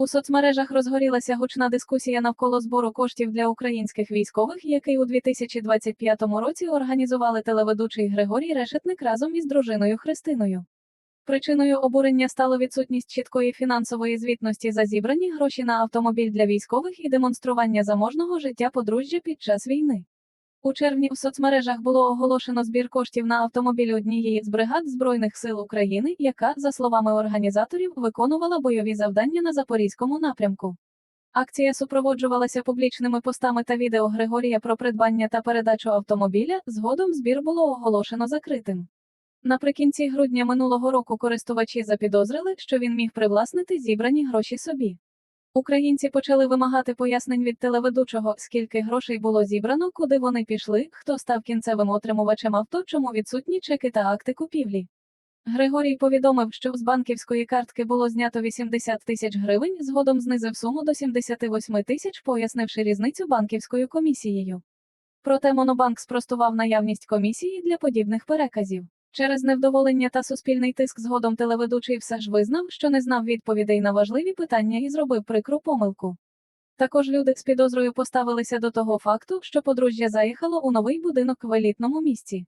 У соцмережах розгорілася гучна дискусія навколо збору коштів для українських військових, який у 2025 році організували телеведучий Григорій Решетник разом із дружиною Христиною. Причиною обурення стало відсутність чіткої фінансової звітності за зібрані гроші на автомобіль для військових і демонстрування заможного життя подружжя під час війни. У червні в соцмережах було оголошено збір коштів на автомобіль однієї з бригад Збройних сил України, яка, за словами організаторів, виконувала бойові завдання на Запорізькому напрямку. Акція супроводжувалася публічними постами та відео Григорія про придбання та передачу автомобіля. Згодом збір було оголошено закритим. Наприкінці грудня минулого року користувачі запідозрили, що він міг привласнити зібрані гроші собі. Українці почали вимагати пояснень від телеведучого, скільки грошей було зібрано, куди вони пішли, хто став кінцевим отримувачем авто, чому відсутні чеки та акти купівлі. Григорій повідомив, що з банківської картки було знято 80 тисяч гривень, згодом знизив суму до 78 тисяч, пояснивши різницю банківською комісією. Проте Монобанк спростував наявність комісії для подібних переказів. Через невдоволення та суспільний тиск згодом телеведучий все ж визнав, що не знав відповідей на важливі питання і зробив прикру помилку. Також люди з підозрою поставилися до того факту, що подружжя заїхало у новий будинок в елітному місці.